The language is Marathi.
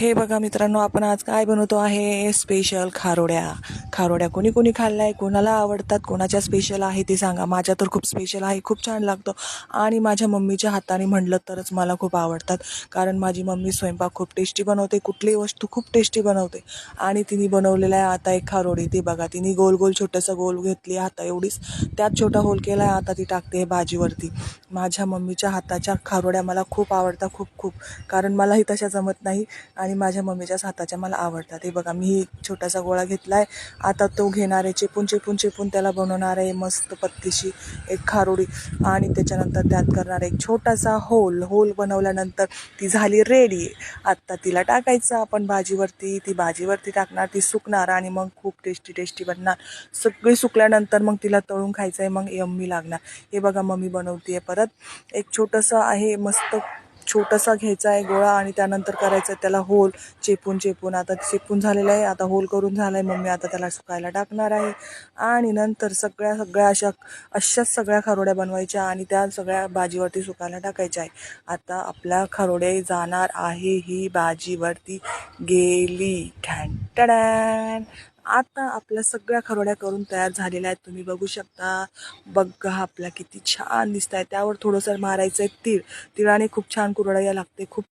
हे बघा मित्रांनो आपण आज काय बनवतो आहे? स्पेशल खारोड्या. खारोड्या कोणी कोणी आहे कोणाला आवडतात कोणाच्या स्पेशल आहे ते सांगा. माझ्या तर खूप स्पेशल आहे खूप छान लागतो. आणि माझ्या मम्मीच्या हाताने म्हणलं तरच मला खूप आवडतात. कारण माझी मम्मी स्वयंपाक खूप टेस्टी बनवते कुठलीही वस्तू खूप टेस्टी बनवते. आणि तिने बनवलेलं आहे आता एक खारोडी. ती बघा तिने गोल गोल छोटंसं गोल घेतली आता एवढीच. त्यात छोटा होल केला आहे आता ती टाकते भाजीवरती. माझ्या मम्मीच्या हाताच्या खारोड्या मला खूप आवडतात खूप खूप. कारण मलाही तशा जमत नाही. आणि आणि माझ्या मम्मीच्याच हाताच्या मला आवडतात. हे बघा मी एक छोटासा गोळा घेतला आहे आता तो घेणार आहे चेपून चेपून चेपून त्याला बनवणार आहे मस्त पत्तीशी एक खारोडी. आणि त्याच्यानंतर त्यात करणार एक छोटासा होल. होल बनवल्यानंतर ती झाली रेडी आत्ता तिला टाकायचं आपण भाजीवरती. ती भाजीवरती टाकणार ती सुकणार आणि मग खूप टेस्टी टेस्टी बनणार. सगळी सुकल्यानंतर मग तिला तळून खायचं आहे मग यम्मी लागणार. हे बघा मम्मी बनवते आहे परत. एक छोटंसं आहे मस्त छोटासा घ्यायचा आहे गोळा आणि त्यानंतर करायचं त्याला होल. चेपून चेपून. आता चेपून झालेलं आहे. आता होल करून झालं आहे मम्मी आता त्याला सुकायला टाकणार आहे. आणि नंतर सगळ्या सगळ्या अशा अशाच सगळ्या खारोड्या बनवायच्या आणि त्या सगळ्या भाजीवरती सुकायला टाकायच्या आहे. आता आपल्या खरोडे जाणार आहे. ही भाजीवरती गेली. ठॅन टडॅन आता आपल्या सगळ्या खरोड्या करून तयार झालेल्या आहेत. तुम्ही बघू शकता. बघा आपल्या किती छान दिसत आहे त्यावर थोडंसं मारायचं आहे तीळ. तिळाने खूप छान कुरडया लागते. खूप